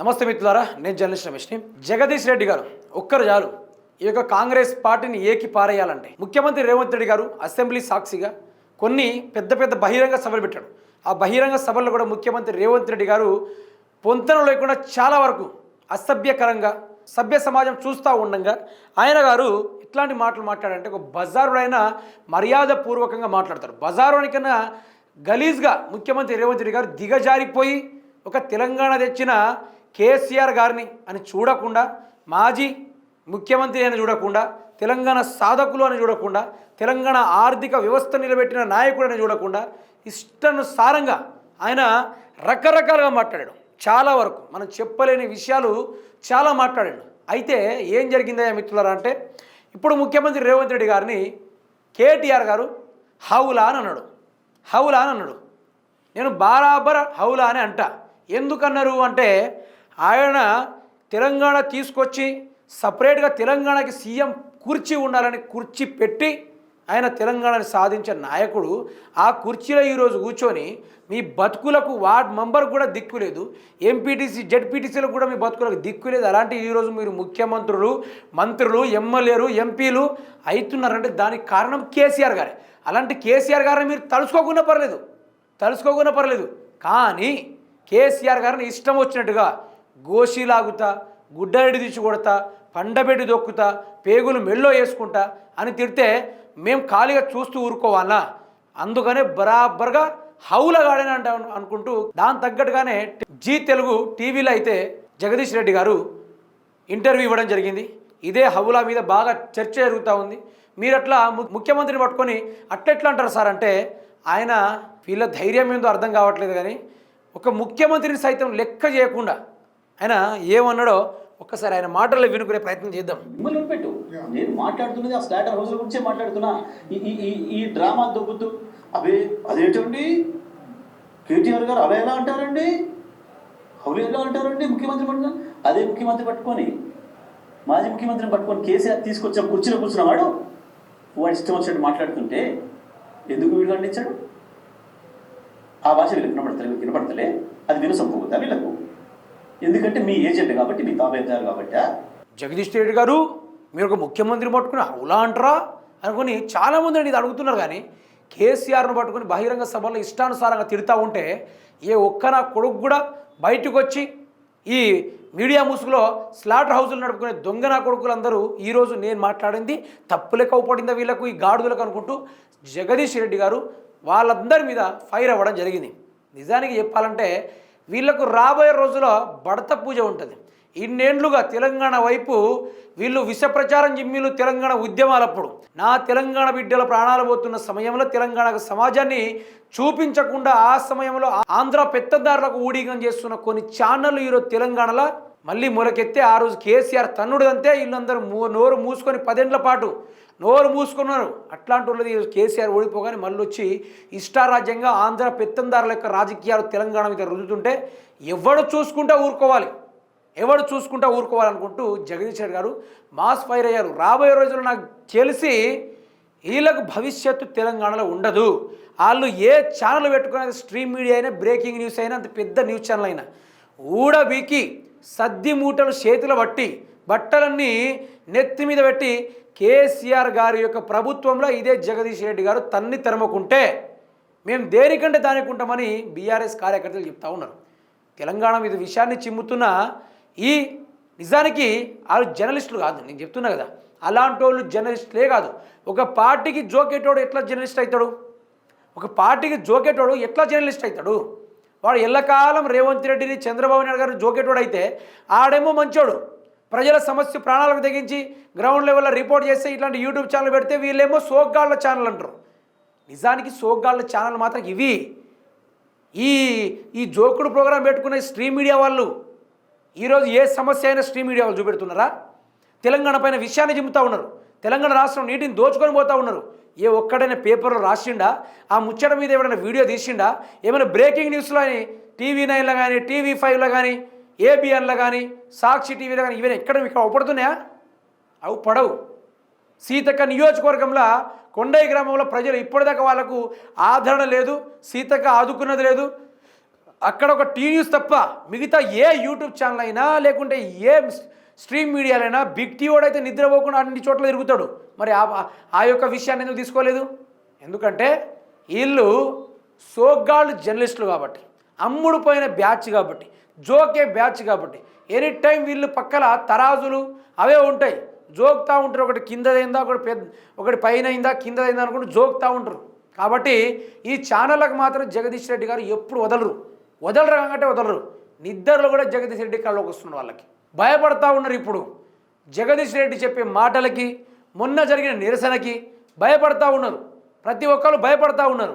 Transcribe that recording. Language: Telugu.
నమస్తే మిత్రులారా నేను జర్నలిస్ట్ రమేష్ని. జగదీష్ రెడ్డి గారు ఒక్కరు చాలు. ఈ యొక్క కాంగ్రెస్ పార్టీని ఏకి పారేయాలంటే ముఖ్యమంత్రి రేవంత్ రెడ్డి గారు అసెంబ్లీ సాక్షిగా కొన్ని పెద్ద పెద్ద బహిరంగ సభలు పెట్టాడు. ఆ బహిరంగ సభల్లో కూడా ముఖ్యమంత్రి రేవంత్ రెడ్డి గారు పొంతన లేకుండా చాలా వరకు అసభ్యకరంగా సభ్య సమాజం చూస్తూ ఉండగా ఆయన గారు ఇట్లాంటి మాటలు మాట్లాడంటే ఒక బజారుడైన మర్యాదపూర్వకంగా మాట్లాడతారు. బజారునికన్నా గలీజ్గా ముఖ్యమంత్రి రేవంత్ రెడ్డి గారు దిగజారిపోయి ఒక తెలంగాణ తెచ్చిన కేసీఆర్ గారిని అని చూడకుండా మాజీ ముఖ్యమంత్రి అని చూడకుండా తెలంగాణ సాధకులు అని చూడకుండా తెలంగాణ ఆర్థిక వ్యవస్థ నిలబెట్టిన నాయకుడు అని చూడకుండా ఇష్టానుసారంగా ఆయన రకరకాలుగా మాట్లాడాడు. చాలా వరకు మనం చెప్పలేని విషయాలు చాలా మాట్లాడాడు. అయితే ఏం జరిగిందయ్యా మిత్రులారా అంటే ఇప్పుడు ముఖ్యమంత్రి రేవంత్ రెడ్డి గారిని కేటీఆర్ గారు హౌలా అని అన్నాడు. హౌలా అని అన్నాడు. నేను బారాబర్ హౌలా అని అంట. ఎందుకన్నారు అంటే ఆయన తెలంగాణ తీసుకొచ్చి సపరేట్గా తెలంగాణకి సీఎం కుర్చీ ఉండాలని కుర్చీ పెట్టి ఆయన తెలంగాణని సాధించే నాయకుడు. ఆ కుర్చీలో ఈరోజు కూర్చొని మీ బతుకులకు వార్డ్ మెంబర్ కూడా దిక్కు లేదు. ఎంపీటీసీ జెడ్పీటీసీలకు కూడా మీ బతుకులకు దిక్కు లేదు. అలాంటి ఈరోజు మీరు ముఖ్యమంత్రులు మంత్రులు ఎమ్మెల్యేలు ఎంపీలు అవుతున్నారంటే దానికి కారణం కేసీఆర్ గారే. అలాంటి కేసీఆర్ గారిని మీరు తలుసుకోకుండా పర్లేదు. తలుసుకోకుండా పర్లేదు. కానీ కేసీఆర్ గారిని ఇష్టం వచ్చినట్టుగా గోషిలాగుతా గుడ్డరెడ్డి తీసి కొడతా పండబెట్టి దొక్కుతా పేగులు మెల్లో వేసుకుంటా అని తిడితే మేము ఖాళీగా చూస్తూ ఊరుకోవాలా? అందుకనే బరాబర్గా హౌలగాడని అంట అనుకుంటూ దాని తగ్గట్టుగానే జీ తెలుగు టీవీలో అయితే జగదీష్ రెడ్డి గారు ఇంటర్వ్యూ ఇవ్వడం జరిగింది. ఇదే హౌలా మీద బాగా చర్చ జరుగుతూ ఉంది. మీరు అట్లా ము- ముఖ్యమంత్రిని పట్టుకొని అట్లెట్లా అంటారు సార్ అంటే ఆయన వీళ్ళ ధైర్యం ఏందో అర్థం కావట్లేదు కానీ ఒక ముఖ్యమంత్రిని సైతం లెక్క చేయకుండా ఆయన ఏమన్నాడో ఒక్కసారి ఆయన మాటల్లో వినుకునే ప్రయత్నం చేద్దాం. మిమ్మల్ని పెట్టు నేను మాట్లాడుతున్నది ఆ స్లాటర్ హౌస్ గురించే మాట్లాడుతున్నా. ఈ ఈ ఈ డ్రామా దొబ్బుతూ అవే అదేటండి? కేటీఆర్ గారు అలా ఎలా అంటారండి? అవి ఎలా అంటారండి ముఖ్యమంత్రి పట్టుకొని? అదే ముఖ్యమంత్రి పట్టుకొని మాజీ ముఖ్యమంత్రిని పట్టుకొని కేసీఆర్ తీసుకొచ్చిన కుర్చీలో కూర్చున్నవాడు వాడు. ఇష్టం వచ్చినట్టు మాట్లాడుతుంటే ఎందుకు వీడు ఖండించాడు ఆ భాష వీళ్ళకి వినపడతలే వినపడతలే అది వినసొప్పుకుందా వీళ్ళకు. ఎందుకంటే మీ ఏజెంట్ కాబట్టి మీ తాబేదారు కాబట్టి జగదీష్ రెడ్డి గారు మీరు ఒక ముఖ్యమంత్రి పట్టుకుని హౌలా అంటారా? అనుకుని చాలామంది ఇది అడుగుతున్నారు కానీ కేసీఆర్ను పట్టుకుని బహిరంగ సభలో ఇష్టానుసారంగా తిడతా ఉంటే ఏ ఒక్క నా కొడుకు కూడా బయటకు వచ్చి ఈ మీడియా ముసుగులో స్లాటర్ హౌసులు నడుపుకునే దొంగ నా కొడుకులందరూ ఈరోజు నేను మాట్లాడింది తప్పులే కౌపడిందా వీళ్ళకు ఈ గాడుదలకు అనుకుంటూ జగదీష్ రెడ్డి గారు వాళ్ళందరి మీద ఫైర్ అవ్వడం జరిగింది. నిజానికి చెప్పాలంటే వీళ్ళకు రాబోయే రోజుల్లో బడత పూజ ఉంటుంది. ఇన్నేండ్లుగా తెలంగాణ వైపు వీళ్ళు విష ప్రచారం జిమ్మిలు తెలంగాణ ఉద్యమాలప్పుడు. నా తెలంగాణ బిడ్డల ప్రాణాలు పోతున్న సమయంలో తెలంగాణకు సమాజాన్ని చూపించకుండా ఆ సమయంలో ఆంధ్ర పెత్తదారులకు ఊడిగం చేస్తున్న కొన్ని ఛానళ్ళు ఈరోజు తెలంగాణలో మళ్ళీ మొలకెత్తే ఆ రోజు కేసీఆర్ తన్నుడు అంతే వీళ్ళందరూ మూ- నోరు మూసుకొని పదేండ్ల పాటు నోరు మూసుకున్నారు. అట్లాంటి వాళ్ళది కేసీఆర్ ఓడిపోగానే మళ్ళీ వచ్చి ఇష్టారాజ్యంగా ఆంధ్ర పెత్తందారుల యొక్క రాజకీయాలు తెలంగాణ మీద రుద్దుతుంటే ఎవడు చూసుకుంటా ఊరుకోవాలి. ఎవడు చూసుకుంటా ఊరుకోవాలనుకుంటూ జగదీష్ రెడ్డి గారు మాస్ ఫైర్ అయ్యారు. రాబోయే రోజుల్లో నాకు తెలిసి వీళ్ళకు భవిష్యత్తు తెలంగాణలో ఉండదు. వాళ్ళు ఏ ఛానల్ పెట్టుకునే స్ట్రీమ్ మీడియా అయినా బ్రేకింగ్ న్యూస్ అయినా అంత పెద్ద న్యూస్ ఛానల్ అయినా ఊడబీకి సద్ది మూటలు చేతులు పట్టి బట్టలన్నీ నెత్తి మీద పెట్టి కేసీఆర్ గారి యొక్క ప్రభుత్వంలో ఇదే జగదీష్ రెడ్డి గారు తన్ని తెరమకుంటే మేము దేనికంటే దానికి ఉంటామని బీఆర్ఎస్ కార్యకర్తలు చెప్తా ఉన్నారు. తెలంగాణ మీద విషయాన్ని చిమ్ముతున్న ఈ నిజానికి వాళ్ళు జర్నలిస్టులు కాదు నేను చెప్తున్నా కదా. అలాంటి వాళ్ళు జర్నలిస్టులే కాదు. ఒక పార్టీకి జోకేటోడు ఎట్లా జర్నలిస్ట్ అవుతాడు ఒక పార్టీకి జోకేటోడు ఎట్లా జర్నలిస్ట్ అవుతాడు వాడు ఎల్లకాలం రేవంత్ రెడ్డిని చంద్రబాబు నాయుడు గారిని జోకేటోడు అయితే ఆడేమో మంచోడు. ప్రజల సమస్య ప్రాణాలకు తెగించి గ్రౌండ్ లెవెల్లో రిపోర్ట్ చేస్తే ఇట్లాంటి యూట్యూబ్ ఛానల్ పెడితే వీళ్ళేమో సోగ్గాళ్ళ ఛానల్ అంటారు. నిజానికి సోగ్గాళ్ళ ఛానల్ మాత్రం ఇవి. ఈ ఈ జోకుడు ప్రోగ్రాం పెట్టుకునే స్ట్రీమ్ మీడియా వాళ్ళు ఈరోజు ఏ సమస్య అయినా స్ట్రీమ్ మీడియా వాళ్ళు చూపెడుతున్నారా? తెలంగాణ పైన విషయాన్ని చెబుతూ ఉన్నారు. తెలంగాణ రాష్ట్రం నీటిని దోచుకొని పోతా ఉన్నారు. ఏ ఒక్కడైనా పేపర్లో రాసిండా? ఆ ముచ్చట మీద ఏమైనా వీడియో తీసిండా? ఏమైనా బ్రేకింగ్ న్యూస్లో అని టీవీ నైన్లో కానీ టీవీ ఫైవ్లో కానీ ఏబిఎన్లో కానీ సాక్షి టీవీలో కానీ ఇవన్నీ ఎక్కడ ఇక్కడ అవపడుతున్నాయా అవి పడవు. సీతక్క నియోజకవర్గంలో కొండయ్య గ్రామంలో ప్రజలు ఇప్పటిదాకా వాళ్ళకు ఆదరణ లేదు సీతక్క ఆదుకున్నది లేదు. అక్కడ ఒక టీ న్యూస్ తప్ప మిగతా ఏ యూట్యూబ్ ఛానల్ అయినా లేకుంటే ఏ స్ట్రీమ్ మీడియాలైనా బిగ్ టీవోడైతే నిద్రపోకుండా అన్ని చోట్ల తిరుగుతాడు. మరి ఆ- ఆ యొక్క విషయాన్ని ఎందుకు తీసుకోలేదు? ఎందుకంటే వీళ్ళు సోగ్గాళ్ళు జర్నలిస్టులు కాబట్టి అమ్ముడు పోయిన బ్యాచ్ కాబట్టి జోకే బ్యాచ్ కాబట్టి. ఎనీ టైం వీళ్ళు పక్కల తరాజులు అవే ఉంటాయి. జోక్తా ఉంటారు. ఒకటి కిందదైందా ఒకటి పెద్ద ఒకటి పైన అయిందా కిందదైందా అనుకుంటూ జోక్తా ఉంటారు. కాబట్టి ఈ ఛానళ్ళకు మాత్రం జగదీష్ రెడ్డి గారు ఎప్పుడు వదలరు. వదలరు అంటే వదలరు. నిద్రలో కూడా జగదీష్ రెడ్డి కళ్ళలోకి వస్తున్నారు వాళ్ళకి. భయపడతా ఉన్నారు ఇప్పుడు. జగదీష్ రెడ్డి చెప్పే మాటలకి మొన్న జరిగిన నిరసనకి భయపడతా ఉన్నారు. ప్రతి ఒక్కరు భయపడతా ఉన్నారు.